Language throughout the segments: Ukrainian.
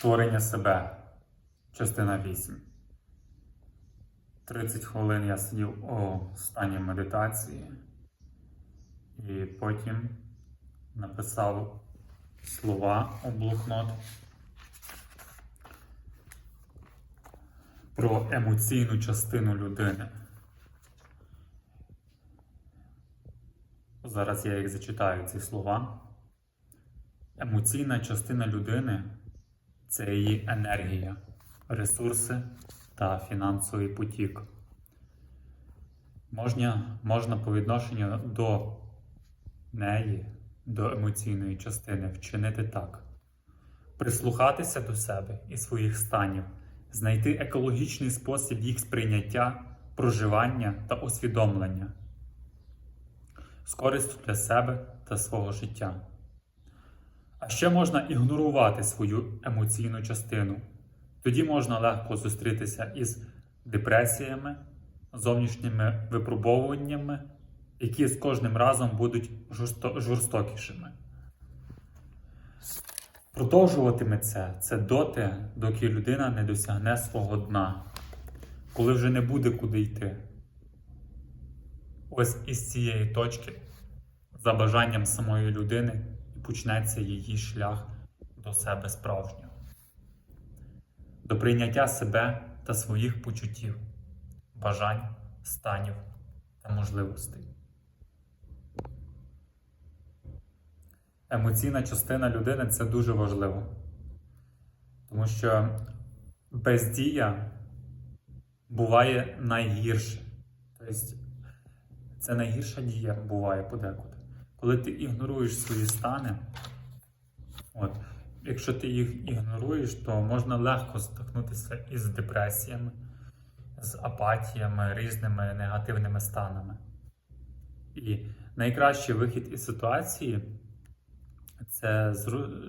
Створення себе. Частина 8. 30 хвилин я сидів у стані медитації і потім написав слова у блокнот про емоційну частину людини. Зараз я їх зачитаю, ці слова. Емоційна частина людини це її енергія, ресурси та фінансовий потік. Можна, можна по відношенню до неї, до емоційної частини, вчинити так: прислухатися до себе і своїх станів, знайти екологічний спосіб їх сприйняття, проживання та усвідомлення з користю для себе та свого життя. А ще можна ігнорувати свою емоційну частину. Тоді можна легко зустрітися із депресіями, зовнішніми випробовуваннями, які з кожним разом будуть жорсто- жорстокішими. Продовжуватиме це, доти, доки людина не досягне свого дна, коли вже не буде куди йти. Ось із цієї точки, за бажанням самої людини, почнеться її шлях до себе справжнього, до прийняття себе та своїх почуттів, бажань, станів та можливостей. Емоційна частина людини це дуже важливо, тому що бездія буває найгірше. Тобто це найгірша дія буває подекуди. Коли ти ігноруєш свої стани, от, якщо ти їх ігноруєш, то можна легко стикнутися із депресіями, з апатіями, різними негативними станами. І найкращий вихід із ситуації це,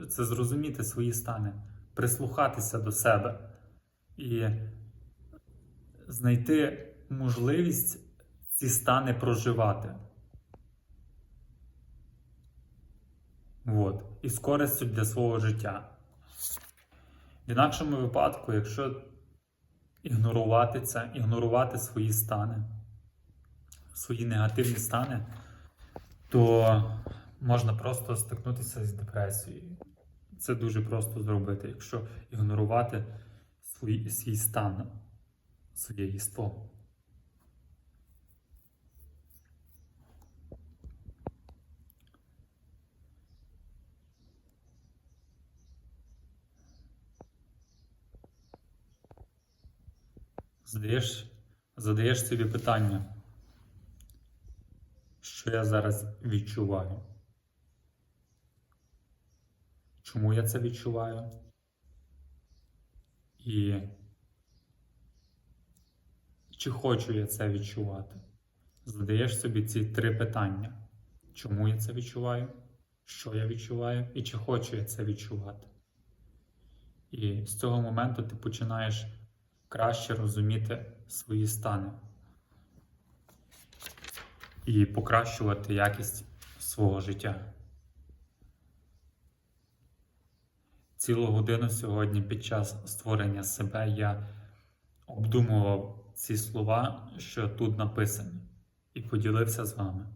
це зрозуміти свої стани, прислухатися до себе і знайти можливість ці стани проживати. От. І з користю для свого життя. В інакшому випадку, якщо ігнорувати це, ігнорувати свої стани, свої негативні стани, то можна просто стикнутися з депресією. Це дуже просто зробити, якщо ігнорувати свій, свій стан, своє єство. Задаєш, задаєш собі питання, що я зараз відчуваю? Чому я це відчуваю? І чи хочу я це відчувати? Задаєш собі ці три питання. Чому я це відчуваю? Що я відчуваю? І чи хочу я це відчувати? І з цього моменту ти починаєш краще розуміти свої стани і покращувати якість свого життя. Цілу годину сьогодні під час створення себе я обдумував ці слова, що тут написані, і поділився з вами.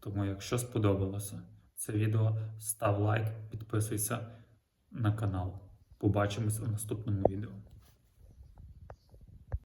Тому, якщо сподобалося це відео, став лайк, підписуйся на канал. Побачимось у наступному відео.